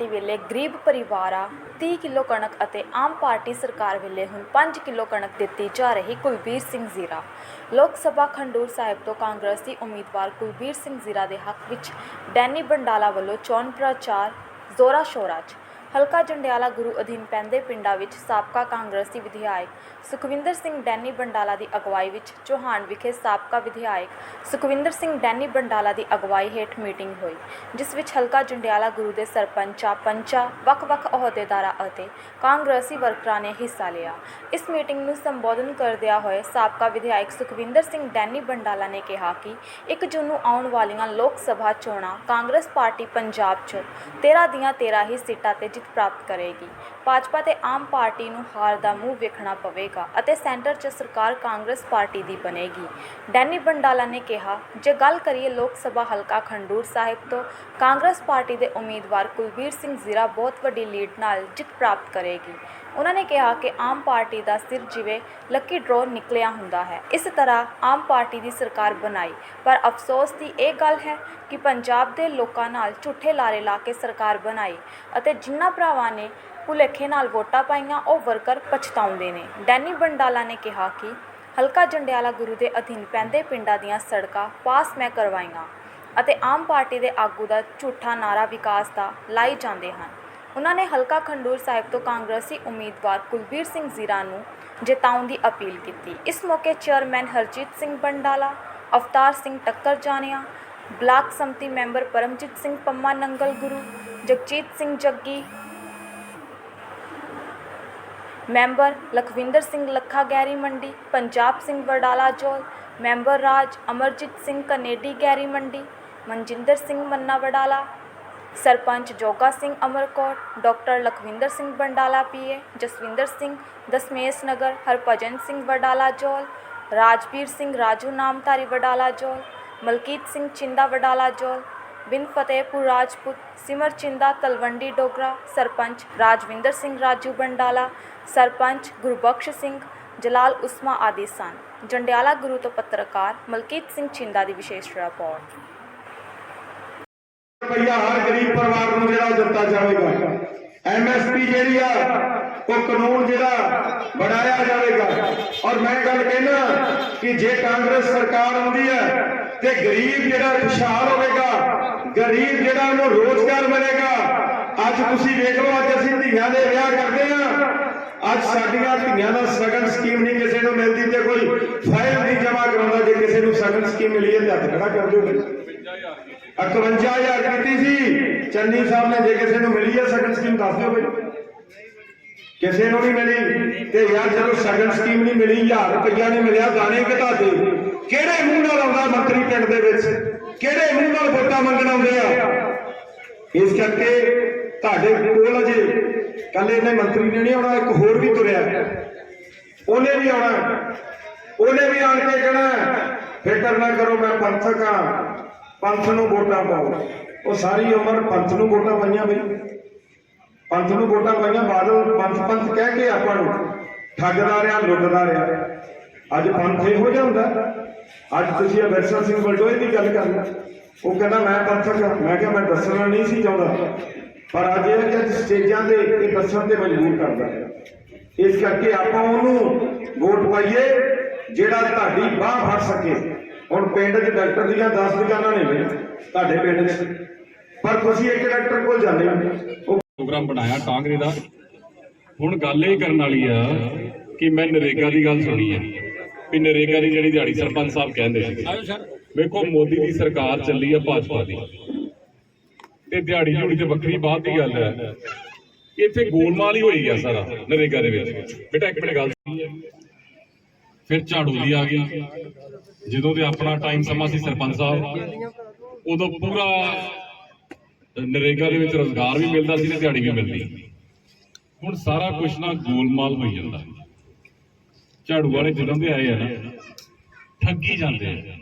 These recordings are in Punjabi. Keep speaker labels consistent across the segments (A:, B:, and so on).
A: ਪਾਰਟੀ ਵੇਲੇ ਗਰੀਬ ਪਰਿਵਾਰਾਂ 30 ਕਿਲੋ ਕਣਕ ਅਤੇ ਆਮ ਪਾਰਟੀ ਸਰਕਾਰ ਵੇਲੇ ਹੁਣ 5 ਕਿਲੋ ਕਣਕ ਦਿੱਤੀ ਜਾ ਰਹੀ ਕੁਲਬੀਰ ਸਿੰਘ ਜ਼ੀਰਾ। ਲੋਕ ਸਭਾ ਖੰਡੂਰ ਸਾਹਿਬ ਤੋਂ ਕਾਂਗਰਸੀ ਉਮੀਦਵਾਰ ਕੁਲਬੀਰ ਸਿੰਘ ਜ਼ੀਰਾ ਦੇ ਹੱਕ ਵਿੱਚ ਡੈਨੀ ਬੰਡਾਲਾ ਵੱਲੋਂ ਚੋਣ ਪ੍ਰਚਾਰ ਜ਼ੋਰਾ ਸ਼ੋਰਾ 'ਚ। ਹਲਕਾ ਜੰਡਿਆਲਾ ਗੁਰੂ ਅਧੀਨ ਪੈਂਦੇ ਪਿੰਡਾਂ ਵਿੱਚ ਸਾਬਕਾ ਕਾਂਗਰਸੀ ਵਿਧਾਇਕ ਸੁਖਵਿੰਦਰ ਸਿੰਘ ਡੈਨੀ ਬੰਡਾਲਾ ਦੀ ਅਗਵਾਈ ਵਿੱਚ ਚੋਹਾਨ ਵਿਖੇ ਸਾਬਕਾ ਵਿਧਾਇਕ ਸੁਖਵਿੰਦਰ ਸਿੰਘ ਡੈਨੀ ਬੰਡਾਲਾ ਦੀ ਅਗਵਾਈ ਹੇਠ ਮੀਟਿੰਗ ਹੋਈ, ਜਿਸ ਵਿੱਚ ਹਲਕਾ ਜੰਡਿਆਲਾ ਗੁਰੂ ਦੇ ਸਰਪੰਚਾਂ ਪੰਚਾਂ, ਵੱਖ-ਵੱਖ ਅਹੁਦੇਦਾਰਾਂ ਅਤੇ ਕਾਂਗਰਸੀ ਵਰਕਰਾਂ ਨੇ ਹਿੱਸਾ ਲਿਆ। ਇਸ ਮੀਟਿੰਗ ਨੂੰ ਸੰਬੋਧਨ ਕਰਦਿਆਂ ਹੋਏ ਸਾਬਕਾ ਵਿਧਾਇਕ ਸੁਖਵਿੰਦਰ ਸਿੰਘ ਡੈਨੀ ਬੰਡਾਲਾ ਨੇ ਕਿਹਾ ਕਿ 1 ਜੂਨ ਨੂੰ ਆਉਣ ਵਾਲੀਆਂ ਲੋਕ ਸਭਾ ਚੋਣਾਂ ਕਾਂਗਰਸ ਪਾਰਟੀ ਪੰਜਾਬ 'ਚ 13 ਦੀਆਂ 13 ਹੀ ਸੀਟਾਂ ਤੇ ਜਿੱਤ ਪ੍ਰਾਪਤ ਕਰੇਗੀ। ਭਾਜਪਾ ਤੇ ਆਮ ਪਾਰਟੀ ਨੂੰ ਹਾਰ ਦਾ ਮੂੰਹ ਵੇਖਣਾ ਪਵੇਗਾ ਅਤੇ ਸੈਂਟਰ 'ਚ ਸਰਕਾਰ ਕਾਂਗਰਸ ਪਾਰਟੀ ਦੀ ਬਣੇਗੀ। ਡੈਨੀ ਬੰਡਾਲਾ ਨੇ ਕਿਹਾ, ਜੇ ਗੱਲ ਕਰੀਏ ਲੋਕ ਸਭਾ ਹਲਕਾ ਖੰਡੂਰ ਸਾਹਿਬ ਤੋਂ, ਕਾਂਗਰਸ ਪਾਰਟੀ ਦੇ ਉਮੀਦਵਾਰ ਕੁਲਬੀਰ ਸਿੰਘ ਜ਼ੀਰਾ ਬਹੁਤ ਵੱਡੀ ਲੀਡ ਨਾਲ ਜਿੱਤ ਪ੍ਰਾਪਤ ਕਰੇਗੀ। ਉਹਨਾਂ ਨੇ ਕਿਹਾ ਕਿ ਆਮ ਪਾਰਟੀ ਦਾ ਸਿਰ ਜਿਵੇਂ ਲੱਕੀ ਡਰੋ ਨਿਕਲਿਆ ਹੁੰਦਾ ਹੈ। ਇਸ ਤਰ੍ਹਾਂ ਆਮ ਪਾਰਟੀ ਦੀ ਸਰਕਾਰ ਬਣਾਈ। ਪਰ ਅਫਸੋਸ ਦੀ ਇਹ ਗੱਲ ਹੈ ਕਿ ਪੰਜਾਬ ਦੇ ਲੋਕਾਂ ਨਾਲ ਝੂਠੇ ਲਾਰੇ ਲਾ ਕੇ ਸਰਕਾਰ ਬਣਾਈ ਅਤੇ ਜਿਨ੍ਹਾਂ ਭਰਾਵਾਂ ਨੇ ਭੁਲੇਖੇ ਨਾਲ ਵੋਟਾਂ ਪਾਈਆਂ, ਉਹ ਵਰਕਰ ਪਛਤਾਉਂਦੇ ਨੇ। ਡੈਨੀ ਬੰਡਾਲਾ ਨੇ ਕਿਹਾ ਕਿ ਹਲਕਾ ਜੰਡਿਆਲਾ ਗੁਰੂ ਦੇ ਅਧੀਨ ਪੈਂਦੇ ਪਿੰਡਾਂ ਦੀਆਂ ਸੜਕਾਂ ਪਾਸ ਮੈਂ ਕਰਵਾਈਆਂ ਅਤੇ ਆਮ ਪਾਰਟੀ ਦੇ ਆਗੂ ਦਾ ਝੂਠਾ ਨਾਰਾ ਵਿਕਾਸ ਦਾ ਲਾਈ ਜਾਂਦੇ ਹਨ। ਉਹਨਾਂ ਨੇ ਹਲਕਾ ਖੰਡੂਰ ਸਾਹਿਬ ਤੋਂ ਕਾਂਗਰਸੀ ਉਮੀਦਵਾਰ ਕੁਲਬੀਰ ਸਿੰਘ ਜ਼ੀਰਾ ਨੂੰ ਜਿਤਾਉਣ ਦੀ ਅਪੀਲ ਕੀਤੀ। ਇਸ ਮੌਕੇ ਚੇਅਰਮੈਨ ਹਰਜੀਤ ਸਿੰਘ ਬੰਡਾਲਾ, ਅਵਤਾਰ ਸਿੰਘ ਟੱਕਰ ਜਾਣਿਆ block samiti member Paramjit Singh Pamma Nangal Guru Jagjit Singh Jaggi member Lakhwinder Singh Lakha Gairi Mandi Punjab Singh Wadala Jol member ਰਾਜ ਅਮਰਜੀਤ ਸਿੰਘ ਕਨੇਡੀ ਗੈਰੀ ਮੰਡੀ ਮਨਜਿੰਦਰ ਸਿੰਘ ਮੰਨਾ ਵਡਾਲਾ ਸਰਪੰਚ ਜੋਗਾ ਸਿੰਘ ਅਮਰਕੋਟ ਡਾਕਟਰ ਲਖਵਿੰਦਰ ਸਿੰਘ ਬੰਡਾਲਾ ਪੀਏ ਜਸਵਿੰਦਰ ਸਿੰਘ ਦਸਮੇਸ਼ ਨਗਰ ਹਰਭਜਨ ਸਿੰਘ ਵਡਾਲਾ ਜੋਲ ਰਾਜਵੀਰ ਸਿੰਘ ਰਾਜੂ ਨਾਮਧਾਰੀ ਵਡਾਲਾ ਜੋਲ ਮਲਕੀਤ ਸਿੰਘ ਚਿੰਦਾ ਵਡਾਲਾ ਜੋਲ, ਬਿਨ ਫਤਿਹਪੁਰ ਰਾਜਪੂਤ ਸਿਮਰ ਚਿੰਦਾ, ਤਲਵੰਡੀ ਡੋਗਰਾ, ਸਰਪੰਚ ਰਾਜਵਿੰਦਰ ਸਿੰਘ, ਰਾਜੂ ਬੰਡਾਲਾ, ਸਰਪੰਚ ਗੁਰਬਖਸ਼ ਸਿੰਘ, ਜਲਾਲ ਉਸਮਾ ਆਦਿ ਸਨ। ਜੰਡਿਆਲਾ ਗੁਰੂ ਤੋਂ ਪੱਤਰਕਾਰ ਮਲਕੀਤ ਸਿੰਘ ਚਿੰਦਾ ਦੀ ਵਿਸ਼ੇਸ਼ ਰਿਪੋਰਟ।
B: ਰੁਪਈਆ ਹਰ ਗਰੀਬ ਪਰਿਵਾਰ ਨੂੰ ਜਿਹੜਾ ਦਿੱਤਾ ਜਾਵੇਗਾ। ਐਮਐਸਪੀ ਜਿਹੜੀ ਆ, ਉਹ ਕਾਨੂੰਨ ਜਿਹੜਾ ਬਣਾਇਆ ਜਾਵੇਗਾ। ਔਰ ਮੈਂ ਗੱਲ ਕਹਿਣਾ ਕਿ ਜੇ ਕਾਂਗਰਸ ਸਰਕਾਰ ਆਉਂਦੀ ਹੈ ਤੇ ਗਰੀਬ ਜਿਹੜਾ ਖੁਸ਼ਹਾਲ ਹੋਵੇਗਾ, ਗਰੀਬ ਜਿਹੜਾ ਉਹਨੂੰ ਰੋਜ਼ਗਾਰ ਮਿਲੇਗਾ, ਅੱਜ ਤੁਸੀਂ ਵੇਖ ਲਓ, ਅੱਜ ਅਸੀਂ ਧੀਆਂ ਦੇ ਵਿਆਹ ਕਰਦੇ ਆ ਅੱਜ ਸਾਡੀਆਂ ਧੀਆਂ ਦਾ ਸਗਨ ਸਕੀਮ ਨਹੀਂ ਕਿਸੇ ਨੂੰ ਮਿਲਦੀ ਤੇ ਕੋਈ ਫਾਈਲ ਨਹੀਂ ਜਮ੍ਹਾਂ ਕਰਾਉਂਦਾ ਜੇ ਕਿਸੇ ਨੂੰ ਸਗਨ ਸਕੀਮ ਮਿਲੀ ਹੈ ਤੇ ਹੱਥ ਖੜਾ ਕਰ ਦਿਓ 51000 ਕੀਤੀ ਸੀ, ਚੰਨੀ ਸਾਹਿਬ ਨੇ ਜੇ ਕਿਸੇ ਨੂੰ ਮਿਲੀ ਹੈ ਸਗਨ ਸਕੀਮ ਦੱਸ ਦਿਓ ਬਈ। ਕਿਸੇ ਨੂੰ ਨਹੀਂ ਮਿਲੀ। ਤੇ ਯਾਰ ਜਦੋਂ ਸਗਨ ਸਕੀਮ ਨਹੀਂ ਮਿਲੀ 1000 ਰੁਪਈਆ ਨਹੀਂ ਮਿਲਿਆ, ਦਾਣੇ ਘਟਾ ਦੇ। ਕਿਹੜੇ ਮੂੰਹ ਨਾਲ ਆਉਂਦਾ ਮੰਤਰੀ ਪਿੰਡ ਦੇ ਵਿੱਚ? ਕਿਹੜੇ ਮੂੰਹ ਨਾਲ ਵੋਟਾਂ ਮੰਗਣ ਆਉਂਦੇ ਆ? ਇਸ ਕਰਕੇ ਤੁਹਾਡੇ ਕੋਲ ਅਜੇ ਕੱਲੇ ਇਹਨੇ ਮੰਤਰੀ ਨੇ ਨਹੀਂ ਆਉਣਾ, ਇੱਕ ਹੋਰ ਵੀ ਤੁਰਿਆ। ਉਹਨੇ ਵੀ ਆਉਣਾ। ਉਹਨੇ ਵੀ ਆਣ ਕੇ ਕਹਿਣਾ, ਫਿਕਰ ਨਾ ਕਰੋ, ਮੈਂ ਪੰਥਕ ਆ ਪੰਥ ਨੂੰ ਵੋਟਾਂ ਪਾਓ। ਉਹ ਸਾਰੀ ਉਮਰ ਪੰਥ ਨੂੰ ਵੋਟਾਂ ਪਾਈਆਂ ਬਈ। ਪੰਥ ਨੂੰ ਵੋਟਾਂ ਪਾਈਆਂ ਬਾਦਲ ਪੰਥ ਪੰਥ ਕਹਿ ਕੇ ਆਪਾਂ ਨੂੰ ਠੱਗਦਾ ਰਿਹਾ, ਲੁੱਟਦਾ ਰਿਹਾ। ਅੱਜ ਪੰਥ ਇਹੋ ਜਿਹਾ ਹੁੰਦਾ। ਅੱਜ ਤੁਸੀਂ ਅਵਰਸਰ ਸਿੰਘ ਬਲਡੋਏ ਦੀ ਗੱਲ ਕਰ ਉਹ ਕਹਿੰਦਾ, ਮੈਂ ਪੰਥਕ ਮੈਂ ਕਿਹਾ, ਮੈਂ ਦੱਸਣਾ ਨਹੀਂ ਸੀ ਚਾਹੁੰਦਾ। ਪਰ ਅੱਜ ਇਹ ਕਿ ਸਟੇਜਾਂ ਤੇ ਇਹ ਦੱਸਣ ਤੇ ਮਜਬੂਰ ਕਰਦਾ ਇਸ ਕਰਕੇ ਆਪਾਂ ਉਹਨੂੰ ਵੋਟ ਪਾਈਏ, ਜਿਹੜਾ ਤੁਹਾਡੀ ਬਾਹ ਫੜ ਸਕੇ। ਹੁਣ ਪਿੰਡ 'ਚ ਡਾਕਟਰ ਦੀਆਂ 10 ਦੁਕਾਨਾਂ ਨੇ ਤੁਹਾਡੇ ਪਿੰਡ 'ਚ। ਪਰ ਤੁਸੀਂ ਇੱਕ ਡਾਕਟਰ ਕੋਲ ਜਾਂਦੇ ਹੋ।
C: ਪ੍ਰੋਗਰਾਮ ਬਣਾਇਆ ਕਾਂਗਰੇ ਦਾ। ਹੁਣ ਗੱਲ ਇਹ ਕਰਨ ਵਾਲੀ ਆ ਕਿ ਮੈਂ ਨਰੇਗਾ ਦੀ ਗੱਲ ਸੁਣੀ ਹੈ ਵੀ ਨਰੇਗਾ ਦੀ ਜਿਹੜੀ ਦਿਹਾੜੀ ਸਰਪੰਚ ਸਾਹਿਬ ਕਹਿੰਦੇ ਸੀ ਵੇਖੋ ਮੋਦੀ ਦੀ ਸਰਕਾਰ ਚੱਲੀ ਆ ਭਾਜਪਾ ਦੀ। ਤੇ ਦਿਹਾੜੀ ਜੁੜੀ ਤੇ ਵੱਖਰੀ ਬਾਤ ਦੀ ਗੱਲ ਹੈ ਇੱਥੇ ਗੋਲਮਾਲ ਹੀ ਹੋਈ ਆ ਸਾਰਾ ਨਰੇਗਾ ਦੇ ਵਿੱਚ। ਬੇਟਾ ਇੱਕ ਮਿੰਟ ਗੱਲ ਸੁਣੀ ਫਿਰ ਝਾੜੂ ਦੀ ਆ ਗਈ ਜਦੋਂ ਤੇ ਆਪਣਾ ਟਾਈਮ ਸਮਾਂ ਸੀ ਸਰਪੰਚ ਸਾਹਿਬ ਉਦੋਂ ਪੂਰਾ ਨਰੇਗਾ ਦੇ ਵਿੱਚ ਰੋਜ਼ਗਾਰ ਵੀ ਮਿਲਦਾ ਸੀ ਤੇ ਦਿਹਾੜੀ ਵੀ ਮਿਲਦੀ ਹੁਣ ਸਾਰਾ ਕੁਝ ਨਾ ਗੋਲਮਾਲ ਹੋਈ ਜਾਂਦਾ। ਝਾੜੂ ਵਾਲੇ ਜਦੋਂ ਦੇ ਆਏ ਆ ਨਾ, ਠੱਗੀ ਜਾਂਦੇ ਆ।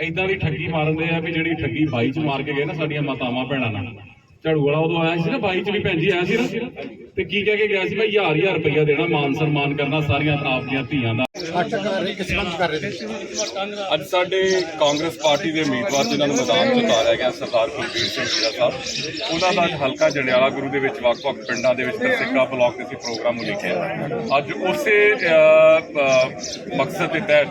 C: ਇਦਾਂ ਦੀ ਠੱਗੀ ਮਾਰਦੇ ਆ ਵੀ ਜਿਹੜੀ ਠੱਗੀ ਬਾਈ ਚ ਮਾਰ ਕੇ ਗਏ ਨਾ ਸਾਡੀਆਂ ਮਾਤਾਵਾਂ ਭੈਣਾਂ ਨਾਲ। ਝਾੜੂ ਵਾਲਾ ਉਦੋਂ ਆਇਆ ਸੀ ਨਾ, ਬਾਈ ਚ ਵੀ ਭੈਣ ਜੀ ਆਇਆ ਸੀ ਨਾ। ਤੇ ਕੀ ਕਹਿ ਕੇ ਗਿਆ ਸੀ ਭਾਈ ਹਜ਼ਾਰ ਹਜ਼ਾਰ ਰੁਪਇਆ ਦੇਣਾ, ਮਾਨ ਸਨਮਾਨ ਕਰਨਾ ਸਾਰੀਆਂ ਆਪ ਦੀਆਂ ਧੀਆਂ ਦਾ ਅੱਜ ਸਾਡੇ ਕਾਂਗਰਸ ਪਾਰਟੀ ਦੇ ਉਮੀਦਵਾਰ ਜਿਨ੍ਹਾਂ ਨੂੰ ਮੈਦਾਨ 'ਚ ਉਤਾਰਿਆ ਗਿਆ, ਸਰਦਾਰ ਕੁਲਬੀਰ ਸਿੰਘ ਜੀਰਾ ਸਾਹਿਬ, ਉਹਨਾਂ ਦਾ ਅੱਜ ਹਲਕਾ ਜੰਡਿਆਲਾ ਗੁਰੂ ਦੇ ਵਿੱਚ ਵੱਖ-ਵੱਖ ਪਿੰਡਾਂ ਦੇ ਵਿੱਚ ਸਿੱਕਾ ਬਲਾਕ ਦੇ ਅਸੀਂ ਪ੍ਰੋਗਰਾਮ ਨੂੰ ਅੱਜ ਉਸੇ ਮਕਸਦ ਦੇ ਤਹਿਤ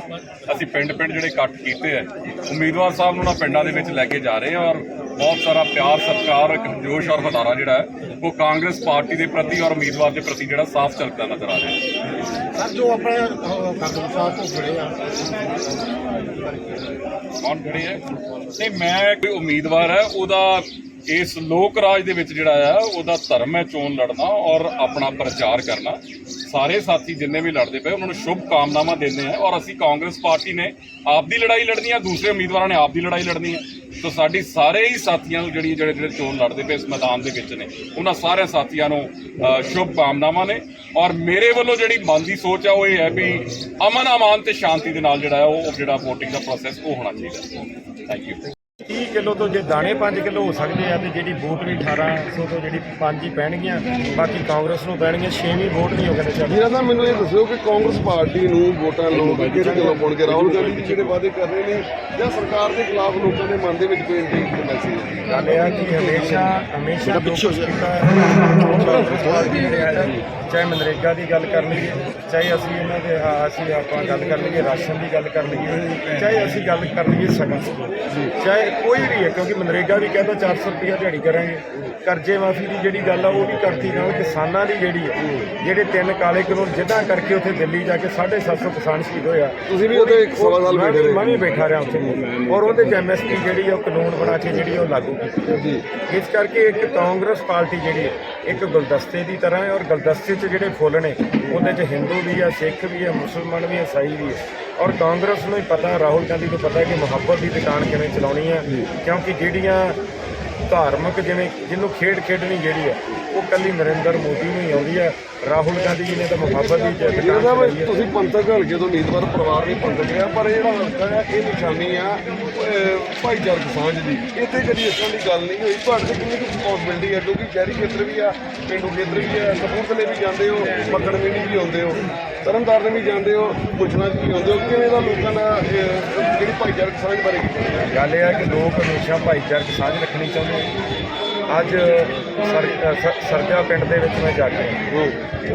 C: ਅਸੀਂ ਪਿੰਡ-ਪਿੰਡ ਜਿਹੜੇ ਇਕੱਠ ਕੀਤੇ ਹੈ ਉਮੀਦਵਾਰ ਸਾਹਿਬ ਨੂੰ ਨਾ ਪਿੰਡਾਂ ਦੇ ਵਿੱਚ ਲੈ ਕੇ ਜਾ ਰਹੇ ਹਾਂ ਔਰ ਬਹੁਤ ਸਾਰਾ ਪਿਆਰ ਸਤਿਕਾਰ ਇੱਕ ਜੋਸ਼ ਔਰ ਹਦਾਰਾ ਜਿਹੜਾ ਹੈ ਉਹ ਕਾਂਗਰਸ ਪਾਰਟੀ ਦੇ ਪ੍ਰਤੀ ਔਰ ਉਮੀਦਵਾਰ ਦੇ ਪ੍ਰਤੀ ਜਿਹੜਾ ਸਾਫ਼ ਝਲਕਦਾ ਨਜ਼ਰ ਆ ਰਿਹਾ ਹੈ।
D: ਸਰ ਜੋ ਆਪਣੇ ਕਾਨੂੰਨ ਸਾਹਿਬ ਤੋਂ ਜੁੜੇ ਆ।
C: ਕੌਣ ਖੜੇ ਹੈ? ਨਹੀਂ ਮੈਂ ਕੋਈ ਉਮੀਦਵਾਰ ਹੈ ਉਹਦਾ ਇਸ ਲੋਕ ਰਾਜ ਦੇ ਵਿੱਚ ਜਿਹੜਾ ਆ ਉਹਦਾ ਧਰਮ ਹੈ ਚੋਣ ਲੜਨਾ ਔਰ ਆਪਣਾ ਪ੍ਰਚਾਰ ਕਰਨਾ। ਸਾਰੇ ਸਾਥੀ ਜਿੰਨੇ ਵੀ ਲੜਦੇ ਪਏ ਉਹਨਾਂ ਨੂੰ ਸ਼ੁਭ ਕਾਮਨਾਵਾਂ ਦਿੰਦੇ ਆ ਔਰ ਅਸੀਂ ਕਾਂਗਰਸ ਪਾਰਟੀ ਨੇ ਆਪ ਦੀ ਲੜਾਈ ਲੜਨੀ ਆ ਦੂਸਰੇ ਉਮੀਦਵਾਰਾਂ ਨੇ ਆਪ ਦੀ ਲੜਾਈ ਲੜਨੀ ਹੈ ਸੋ ਸਾਡੀ ਸਾਰੇ ਹੀ ਸਾਥੀਆਂ ਨੂੰ ਜਿਹੜੀ ਜਿਹੜੇ ਜਿਹੜੇ ਚੋਣ ਲੜਦੇ ਪਏ ਇਸ ਮੈਦਾਨ ਦੇ ਵਿੱਚ ਨੇ ਉਹਨਾਂ ਸਾਰੇ ਸਾਥੀਆਂ ਨੂੰ ਅ, ਸ਼ੁਭ ਕਾਮਨਾਵਾਂ ਨੇ ਔਰ ਮੇਰੇ ਵੱਲੋਂ ਜਿਹੜੀ ਮਨ ਦੀ ਸੋਚ ਆ ਉਹ ਇਹ ਹੈ ਵੀ ਅਮਨ ਅਮਾਨ ਤੇ ਸ਼ਾਂਤੀ ਦੇ ਨਾਲ ਜਿਹੜਾ ਹੈ ਉਹ ਜਿਹੜਾ VOTING ਦਾ ਪ੍ਰੋਸੈਸ ਉਹ ਹੋਣਾ ਚਾਹੀਦਾ। ਥੈਂਕ ਯੂ
B: 30 ਕਿਲੋ ਤੋਂ ਜੇ ਦਾਣੇ 5 ਕਿਲੋ ਹੋ ਸਕਦੇ ਆ ਤੇ ਜਿਹੜੀ ਵੋਟ ਵੀ 1800 ਤੋਂ ਜਿਹੜੀ 5 ਹੀ ਪੈਣਗੀਆਂ ਬਾਕੀ ਕਾਂਗਰਸ ਨੂੰ ਪੈਣਗੀਆਂ 6 ਵੀ ਵੋਟ ਨਹੀਂ ਹੋ ਗਏ ਚਾਹੀਦੇ
D: ਵੀਰਾ ਸਾਹਿਬ ਮੈਨੂੰ ਇਹ ਦੱਸਿਓ ਕਿ ਕਾਂਗਰਸ ਪਾਰਟੀ ਨੂੰ ਵੋਟਾਂ ਲੋਕ ਕਿਹੜੇ ਗੱਲੋਂ ਪਾਉਣਗੇ? ਰਾਹੁਲ ਗਾਂਧੀ ਜੀ ਜਿਹੜੇ ਵਾਅਦੇ ਕਰ ਰਹੇ ਨੇ ਜਾਂ ਸਰਕਾਰ ਦੇ ਖਿਲਾਫ ਲੋਕਾਂ ਦੇ ਮਨ ਦੇ ਵਿੱਚ ਕੋਈ ਇੰਟੈਂਟ ਮੈਸੇਜ
B: ਗੱਲ ਇਹ ਆ ਕਿ ਹਮੇਸ਼ਾ ਹਮੇਸ਼ਾ ਚਾਹੇ ਮਨਰੇਗਾ ਦੀ ਗੱਲ ਕਰ ਲਈਏ ਚਾਹੇ ਅਸੀਂ ਇਹਨਾਂ ਦੇ ਹਾਂ, ਅਸੀਂ ਆਪਾਂ ਗੱਲ ਕਰ ਲਈਏ ਰਾਸ਼ਨ ਦੀ ਗੱਲ ਕਰ ਲਈਏ ਚਾਹੇ ਅਸੀਂ ਗੱਲ ਕਰ ਲਈਏ ਸਗਨ ਦੀ। ਚਾਹੇ ਕੋਈ ਵੀ ਹੈ ਕਿਉਂਕਿ ਮਨਰੇਗਾ ਵੀ ਕਹਿੰਦਾ 400 ਰੁਪਇਆ ਦਿਹਾੜੀ ਕਰਾਂਗੇ। ਕਰਜ਼ੇ ਮਾਫੀ ਦੀ ਜਿਹੜੀ ਗੱਲ ਆ ਉਹ ਵੀ ਕਰਤੀ ਨਾਲ ਕਿਸਾਨਾਂ ਦੀ ਜਿਹੜੀ ਹੈ ਜਿਹੜੇ ਤਿੰਨ ਕਾਲੇ ਕਾਨੂੰਨ ਜਿੱਦਾਂ ਕਰਕੇ ਉੱਥੇ ਦਿੱਲੀ ਜਾ ਕੇ 750 ਕਿਸਾਨ ਸ਼ਹੀਦ ਹੋਇਆ
D: ਤੁਸੀਂ ਵੀ ਉਹਦੇ ਇੱਕ ਸਵਾ ਸਾਲ ਬੈਠੇ ਰਹੇ।
B: ਮੈਂ ਵੀ ਬੈਠਾ ਰਿਹਾ ਉੱਥੇ। ਔਰ ਉਹਦੇ ਚ ਐਮਐਸਪੀ ਜਿਹੜੀ ਆ ਉਹ ਕਾਨੂੰਨ ਬਣਾ ਕੇ ਜਿਹੜੀ ਆ ਉਹ ਲਾਗੂ ਕੀਤੀ
D: ਜੀ।
B: ਇਸ ਕਰਕੇ ਇੱਕ ਕਾਂਗਰਸ ਪਾਰਟੀ ਜਿਹੜੀ ਹੈ ਇੱਕ ਗੁਲਦਸਤੇ ਦੀ ਤਰ੍ਹਾਂ ਹੈ। ਔਰ ਗੁਲਦਸਤੇ 'ਚ ਜਿਹੜੇ ਫੁੱਲ ਨੇ ਉਹਦੇ 'ਚ ਹਿੰਦੂ ਵੀ ਹੈ ਸਿੱਖ ਵੀ ਹੈ ਮੁਸਲਮਾਨ ਵੀ ਹੈ ਈਸਾਈ ਵੀ ਹੈ ਔਰ ਕਾਂਗਰਸ ਨੂੰ ਹੀ ਪਤਾ ਰਾਹੁਲ ਗਾਂਧੀ ਨੂੰ ਪਤਾ ਕਿ ਮੁਹੱਬਤ ਦੀ ਦੁਕਾਨ ਕਿਵੇਂ ਚਲਾਉਣੀ ਹੈ ਕਿਉਂਕਿ ਜਿਹੜੀਆਂ ਧਾਰਮਿਕ ਜਿਵੇਂ ਜਿਹਨੂੰ ਖੇਡ ਖੇਡਣੀ ਜਿਹੜੀ ਹੈ ਉਹ ਕੱਲੀ ਨਰਿੰਦਰ ਮੋਦੀ ਨੂੰ ਹੀ ਆਉਂਦੀ ਹੈ। ਰਾਹੁਲ ਗਾਂਧੀ ਜੀ ਨੇ ਤਾਂ ਮੁਹੱਬਤ ਦੀ ਜ-
D: ਵੀਰਾ
B: ਦੁਕਾਨ
D: ਸਾਹਿਬ ਤੁਸੀਂ ਪੰਥਕ ਹਲਕੇ ਤੋਂ ਉਮੀਦਵਾਰ ਪਰਿਵਾਰ ਵੀ ਪੰਥਕ ਰਿਹਾ ਪਰ ਇਹ ਜਿਹੜਾ ਹਲਕਾ ਹੈ ਇਹ ਨਿਸ਼ਾਨੀ ਆ ਭਾਈਚਾਰਕ ਸਾਂਝ ਦੀ। ਇੱਥੇ ਕਦੀ ਇਸ ਤਰ੍ਹਾਂ ਦੀ ਗੱਲ ਨਹੀਂ ਹੋਈ। ਤੁਹਾਡੇ ਤੇ ਕਿੰਨੀ ਕੁ ਰਿਸਪੌਂਸਿਬਿਲਟੀ ਹੈ ਕਿਉਂਕਿ ਸ਼ਹਿਰੀ ਖੇਤਰ ਵੀ ਆ ਪਿੰਡੂ ਖੇਤਰ ਵੀ ਆ ਕਪੂਰਥਲੇ ਵੀ ਜਾਂਦੇ ਹੋ ਮੱਖਣ ਮਿੰਡੀ ਵੀ ਆਉਂਦੇ ਹੋ ਤਰਨਤਾਰਨ ਵੀ ਜਾਂਦੇ ਹੋ ਪੁੱਛਣਾ ਵੀ ਆਉਂਦੇ ਹੋ ਕਿਵੇਂ ਦਾ ਲੋਕਾਂ ਦਾ ਜਿਹੜੀ ਭਾਈਚਾਰਕ ਸਾਂਝ ਬਾਰੇ
B: ਗੱਲ ਇਹ ਹੈ ਕਿ ਲੋਕ ਹਮੇਸ਼ਾ ਭਾਈਚਾਰਕ ਸਾਂਝ ਰੱਖਣੀ ਚਾਹੁੰਦੇ। ਅੱਜ ਸਰਜਾ ਪਿੰਡ ਦੇ ਵਿੱਚ ਮੈਂ ਜਾ ਕੇ।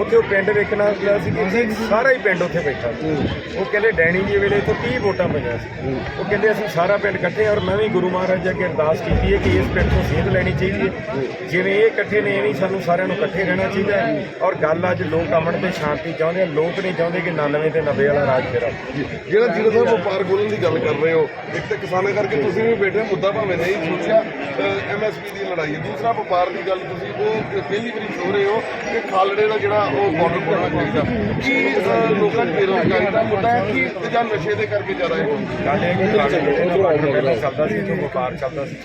B: ਉੱਥੇ ਉਹ ਪਿੰਡ ਵੇਖਣਾ ਗਿਆ ਸੀ ਕਿ ਸਾਰਾ ਹੀ ਪਿੰਡ ਉੱਥੇ ਬੈਠਾ ਸੀ। ਉਹ ਕਹਿੰਦੇ ਡੈਣੀ ਜੀ ਵੇਲੇ ਤੋਂ 30 ਵੋਟਾਂ ਪਈਆਂ ਸੀ। ਉਹ ਕਹਿੰਦੇ ਅਸੀਂ ਸਾਰਾ ਪਿੰਡ ਇਕੱਠੇ ਔਰ ਮੈਂ ਵੀ ਗੁਰੂ ਮਹਾਰਾਜ ਜੀ ਅੱਗੇ ਅਰਦਾਸ ਕੀਤੀ ਹੈ ਕਿ ਇਸ ਪਿੰਡ ਤੋਂ ਸੇਧ ਲੈਣੀ ਚਾਹੀਦੀ ਹੈ। ਜਿਵੇਂ ਇਹ ਇਕੱਠੇ ਨੇ ਐਵੇਂ ਸਾਨੂੰ ਸਾਰਿਆਂ ਨੂੰ ਇਕੱਠੇ ਰਹਿਣਾ ਚਾਹੀਦਾ ਹੈ। ਔਰ ਗੱਲ ਅੱਜ ਲੋਕ ਅਮਨ ਤੇ ਸ਼ਾਂਤੀ ਚਾਹੁੰਦੇ ਆ। ਲੋਕ ਨਹੀਂ ਚਾਹੁੰਦੇ ਕਿ 99 ਤੇ 90 ਵਾਲਾ ਰਾਜ ਫੇਰਾ
D: ਜਿਹੜਾ ਜੀਰੋ ਸਾਹਿਬ ਵਪਾਰ ਖੋਲ੍ਹਣ ਦੀ ਗੱਲ ਕਰ ਰਹੇ ਹੋ ਇੱਕ ਤਾਂ ਕਿਸਾਨਾਂ ਕਰਕੇ ਤੁਸੀਂ ਵੀ ਬੈਠੇ ਮੁੱਦਾ ਭਾਵੇਂ ਨਹੀਂ ਸੋਚਿਆ ਐਮਐਸਪੀ ਦੀ ਲੜਾਈ ਦੂਸਰਾ ਵਪਾਰ ਦੀ ਗੱਲ ਤੁਸੀਂ ਉਹ ਪਹਿਲੀ ਵਾਰੀ ਸੁਣ ਰਹੇ ਹੋ ਕਿ ਖਾਲੜੇ ਦਾ ਜਿਹੜਾ ਉਹ ਬਾਰਡਰ ਖੋਲ੍ਹਣਾ ਚਾਹੀਦਾ। ਕੀ ਲੋਕਾਂ 'ਚ ਬੇਰੁਜ਼ਗਾਰੀ ਦਾ ਮੁੱਦਾ ਹੈ ਕਿ ਜਾਂ ਨਸ਼ੇ ਦੇ ਕਰਕੇ ਜ਼ਿਆਦਾ ਹੈ
B: ਗੱਲ ਇਹ ਕਿ ਜਿਹੜੇ ਦਾ ਬਾਰਡਰ ਪਹਿਲਾਂ ਚੱਲਦਾ ਸੀ ਤੋਂ ਵਪਾਰ ਚੱਲਦਾ ਸੀ।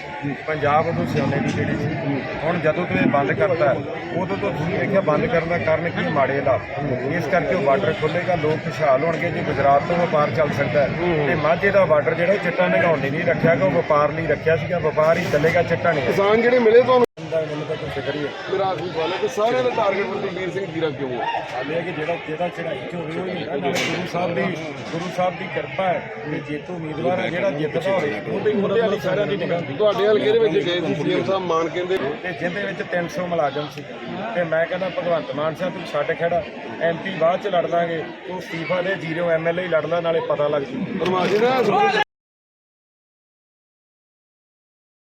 B: ਪੰਜਾਬ ਉਦੋਂ ਸਿਆਣੇ ਦੀ ਜਿਹੜੀ ਸੀ। ਹੁਣ ਜਦੋਂ ਤੋਂ ਇਹ ਬੰਦ ਕਰਤਾ ਉਦੋਂ ਤੋਂ ਤੁਸੀਂ ਦੇਖਿਆ ਬੰਦ ਕਰਨ ਦਾ ਕਾਰਨ ਕੀ ਮਾੜੇ ਹਾਲਾਤ। ਇਸ ਕਰਕੇ ਉਹ ਬਾਰਡਰ ਖੁੱਲੇਗਾ ਲੋਕ ਖੁਸ਼ਹਾਲ ਹੋਣਗੇ ਜੇ ਗੁਜਰਾਤ ਤੋਂ ਵਪਾਰ ਚੱਲ ਸਕਦਾ ਹੈ। ਤੇ ਮਾਝੇ ਦਾ ਬਾਰਡਰ ਜਿਹੜਾ ਚਿੱਟਾ ਨਿਗਾਉਣ ਨਹੀਂ ਰੱਖਿਆ ਗਿਆ ਉਹ ਵਪਾਰ ਲਈ ਰੱਖਿਆ ਸੀਗਾ ਵਪਾਰ ਹੀ ਚੱਲੇਗਾ ਚਿੱਟਾ ਨਹੀਂ
D: ਕਿਸਾਨ ਜਿਹੜੇ ਮਿਲੇ
B: ਦਾ ਮੈਨੂੰ ਤਾਂ ਕੋਈ ਫਿਕਰ ਹੀ ਹੈ
D: ਮੇਰਾ ਆਖਰੀ ਸਵਾਲ ਹੈ ਕਿ ਸਾਰਿਆਂ ਦਾ ਟਾਰਗੇਟ ਬਲਬੀਰ ਸਿੰਘ ਜੀਰਾ ਕਿਉਂ ਹੈ?
B: ਹਾਲੇ ਹੈ ਕਿ ਜਿਹੜਾ ਜਿਹਦਾ ਚੜਾਈ ਚ ਹੋਵੇ ਉਹ ਹੀ ਹੁੰਦਾ। ਨਾਲੇ ਗੁਰੂ ਸਾਹਿਬ ਦੀ ਗੁਰੂ ਸਾਹਿਬ ਦੀ ਕਿਰਪਾ ਹੈ ਕਿ ਜੇਤੂ ਉਮੀਦਵਾਰ ਹੈ ਜਿਹੜਾ ਜਿੱਤਦਾ ਹੋਵੇ। ਉਹਦੇ ਉਹਦੇ ਵਾਲੀ ਸਾਰਿਆਂ ਦੀ ਨਿਗਾਹ
D: ਤੁਹਾਡੇ ਹਲਕੇ ਦੇ ਵਿੱਚ ਗਏ ਸੀ ਸੀਐਮ ਸਾਹਿਬ ਮਾਨ ਕਹਿੰਦੇ
B: ਤੇ ਜਿਹਦੇ ਵਿੱਚ 300 ਮੁਲਾਜ਼ਮ ਸੀ। ਤੇ ਮੈਂ ਕਹਿੰਦਾ ਭਗਵੰਤ ਮਾਨ ਸਾਹਿਬ ਤੂੰ ਛੱਡ ਖੜਾ। ਐਮਪੀ ਬਾਅਦ ਚ ਲੜ ਲਾਂਗੇ। ਤੂੰ ਅਸਤੀਫਾ ਦੇ ਜ਼ੀਰੋ ਐਮਐਲਏ ਹੀ ਲੜ ਲਾ ਨਾਲੇ ਪਤਾ ਲੱਗ ਜੂ।
D: ਪਰਮਾਜੀ ਦਾ